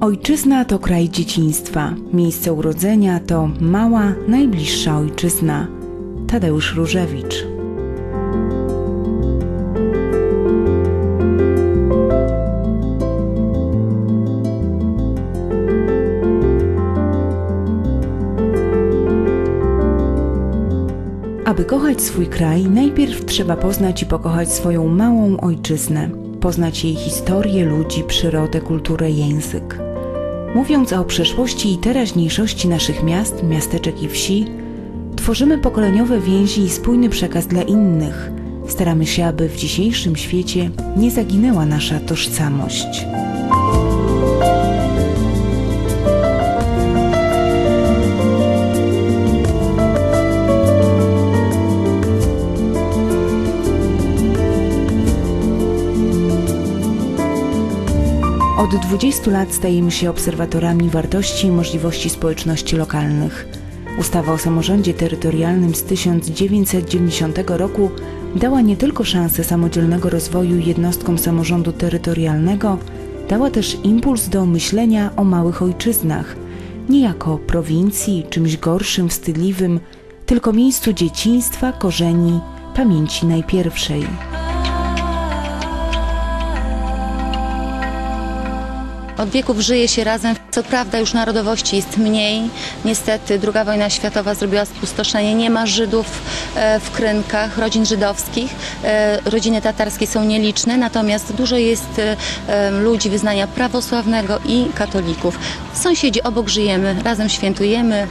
Ojczyzna to kraj dzieciństwa, miejsce urodzenia to mała, najbliższa ojczyzna. Tadeusz Różewicz. Aby kochać swój kraj, najpierw trzeba poznać i pokochać swoją małą ojczyznę, poznać jej historię, ludzi, przyrodę, kulturę, język. Mówiąc o przeszłości i teraźniejszości naszych miast, miasteczek i wsi, tworzymy pokoleniowe więzi i spójny przekaz dla innych. Staramy się, aby w dzisiejszym świecie nie zaginęła nasza tożsamość. Od 20 lat stajemy się obserwatorami wartości i możliwości społeczności lokalnych. Ustawa o samorządzie terytorialnym z 1990 roku dała nie tylko szansę samodzielnego rozwoju jednostkom samorządu terytorialnego, dała też impuls do myślenia o małych ojczyznach, nie jako prowincji, czymś gorszym, wstydliwym, tylko miejscu dzieciństwa, korzeni, pamięci najpierwszej. Od wieków żyje się razem. Co prawda już narodowości jest mniej. Niestety druga wojna światowa zrobiła spustoszenie. Nie ma Żydów e, w Krynkach, rodzin żydowskich. E, Rodziny tatarskie są nieliczne, natomiast dużo jest e, ludzi wyznania prawosławnego i katolików. Sąsiedzi obok żyjemy, razem świętujemy.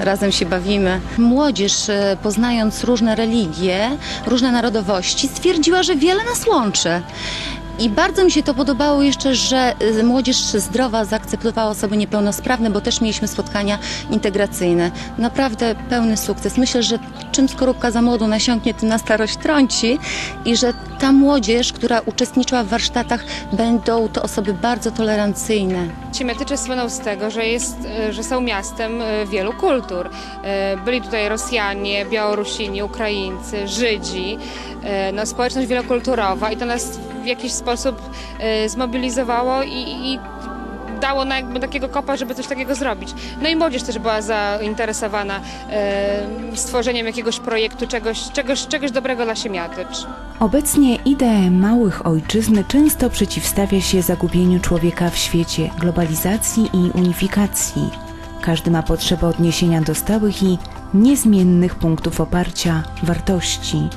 Razem się bawimy. Młodzież, poznając różne religie, różne narodowości, stwierdziła, że wiele nas łączy. I bardzo mi się to podobało jeszcze, że y, młodzież zdrowa zaakceptowała osoby niepełnosprawne, bo też mieliśmy spotkania integracyjne. Naprawdę pełny sukces. Myślę, że czym skorupka za młodu nasiąknie, tym na starość trąci i że ta młodzież, która uczestniczyła w warsztatach, będą to osoby bardzo tolerancyjne. Siemiatycze słyną z tego, że, jest, e, że są miastem e, wielu kultur. Byli tutaj Rosjanie, Białorusini, Ukraińcy, Żydzi, no, społeczność wielokulturowa i to nas w jakiś sposób e, zmobilizowało i, i dało na jakby takiego kopa, żeby coś takiego zrobić. No i młodzież też była zainteresowana e, stworzeniem jakiegoś projektu, czegoś, czegoś, czegoś dobrego dla Siemiatycz. Obecnie ideę małych ojczyzn często przeciwstawia się zagubieniu człowieka w świecie, globalizacji i unifikacji. Każdy ma potrzebę odniesienia do stałych i niezmiennych punktów oparcia, wartości.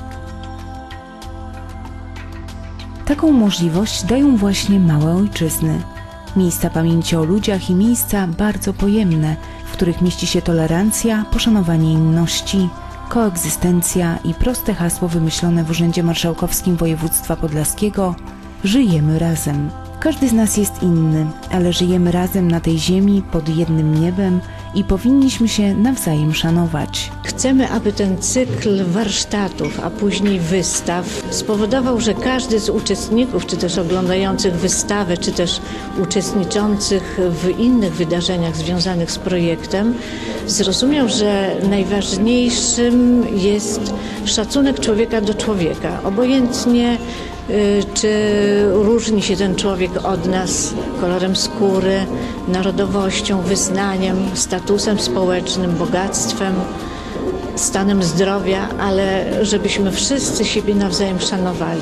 Taką możliwość dają właśnie małe ojczyzny. Miejsca pamięci o ludziach i miejsca bardzo pojemne, w których mieści się tolerancja, poszanowanie inności, koegzystencja i proste hasło wymyślone w Urzędzie Marszałkowskim Województwa Podlaskiego Żyjemy razem. Każdy z nas jest inny, ale żyjemy razem na tej ziemi pod jednym niebem i powinniśmy się nawzajem szanować. Chcemy, aby ten cykl warsztatów, a później wystaw spowodował, że każdy z uczestników, czy też oglądających wystawę, czy też uczestniczących w innych wydarzeniach związanych z projektem, zrozumiał, że najważniejszym jest szacunek człowieka do człowieka. Obojętnie czy różni się ten człowiek od nas kolorem skóry, narodowością, wyznaniem, statusem społecznym, bogactwem, stanem zdrowia, ale żebyśmy wszyscy siebie nawzajem szanowali.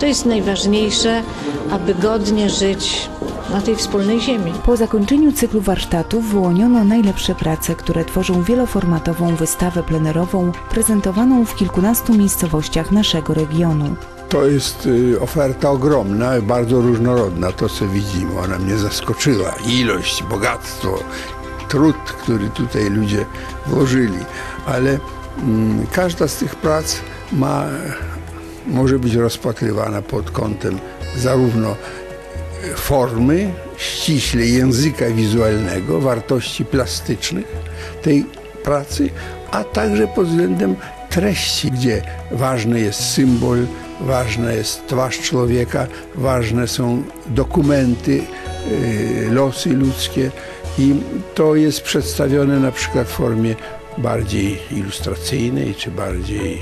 To jest najważniejsze, aby godnie żyć na tej wspólnej ziemi. Po zakończeniu cyklu warsztatów wyłoniono najlepsze prace, które tworzą wieloformatową wystawę plenerową prezentowaną w kilkunastu miejscowościach naszego regionu. To jest y, oferta ogromna, bardzo różnorodna. To, co widzimy, ona mnie zaskoczyła. Ilość, bogactwo, trud, który tutaj ludzie włożyli. Ale mm, każda z tych prac ma, może być rozpatrywana pod kątem zarówno formy, ściśle języka wizualnego, wartości plastycznych tej pracy, a także pod względem treści, gdzie ważny jest symbol, ważna jest twarz człowieka, ważne są dokumenty, y, losy ludzkie i to jest przedstawione na przykład w formie bardziej ilustracyjnej czy bardziej y,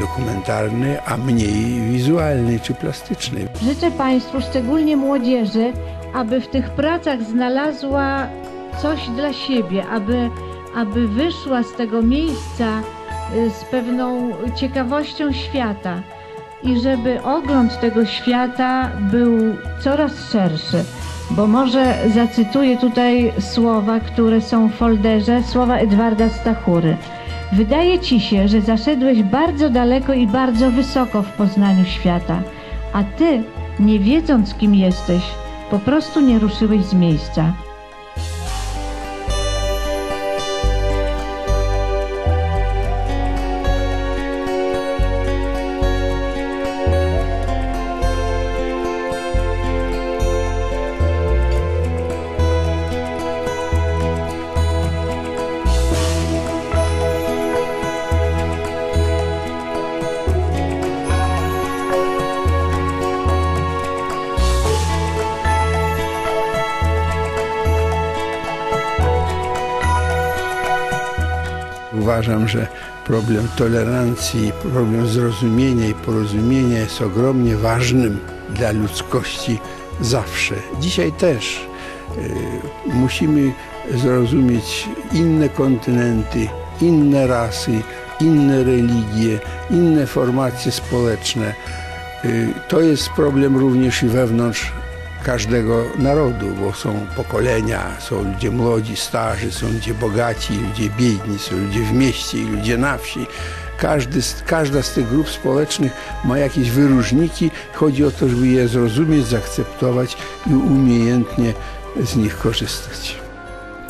dokumentalnej, a mniej wizualnej czy plastycznej. Życzę Państwu, szczególnie młodzieży, aby w tych pracach znalazła coś dla siebie, aby, aby wyszła z tego miejsca y, z pewną ciekawością świata i żeby ogląd tego świata był coraz szerszy. Bo może zacytuję tutaj słowa, które są w folderze, słowa Edwarda Stachury. Wydaje ci się, że zaszedłeś bardzo daleko i bardzo wysoko w poznaniu świata, a ty, nie wiedząc kim jesteś, po prostu nie ruszyłeś z miejsca. Uważam, że problem tolerancji, problem zrozumienia i porozumienia jest ogromnie ważnym dla ludzkości zawsze. Dzisiaj też y, musimy zrozumieć inne kontynenty, inne rasy, inne religie, inne formacje społeczne. Y, To jest problem również i wewnątrz każdego narodu, bo są pokolenia, są ludzie młodzi, starzy, są ludzie bogaci, ludzie biedni, są ludzie w mieście i ludzie na wsi. Każdy, każda z tych grup społecznych ma jakieś wyróżniki. Chodzi o to, żeby je zrozumieć, zaakceptować i umiejętnie z nich korzystać.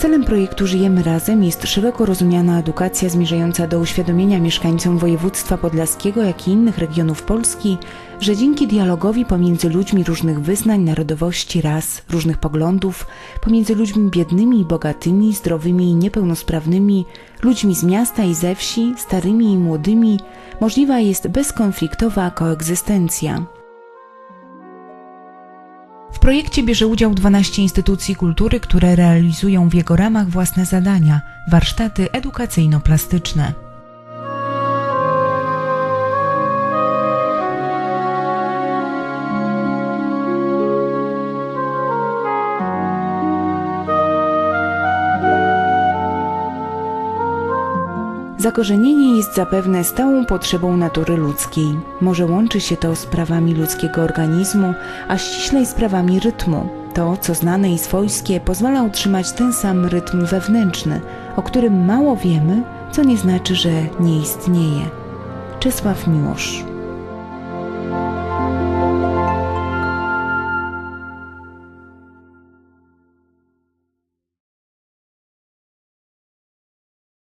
Celem projektu Żyjemy Razem jest szeroko rozumiana edukacja zmierzająca do uświadomienia mieszkańcom województwa podlaskiego, jak i innych regionów Polski, że dzięki dialogowi pomiędzy ludźmi różnych wyznań, narodowości, ras, różnych poglądów, pomiędzy ludźmi biednymi i bogatymi, zdrowymi i niepełnosprawnymi, ludźmi z miasta i ze wsi, starymi i młodymi, możliwa jest bezkonfliktowa koegzystencja. Projekcie bierze udział 12 instytucji kultury, które realizują w jego ramach własne zadania warsztaty edukacyjno-plastyczne. Zakorzenienie jest zapewne stałą potrzebą natury ludzkiej. Może łączy się to z prawami ludzkiego organizmu, a ściślej z prawami rytmu. To, co znane i swojskie, pozwala utrzymać ten sam rytm wewnętrzny, o którym mało wiemy, co nie znaczy, że nie istnieje. Czesław Miłosz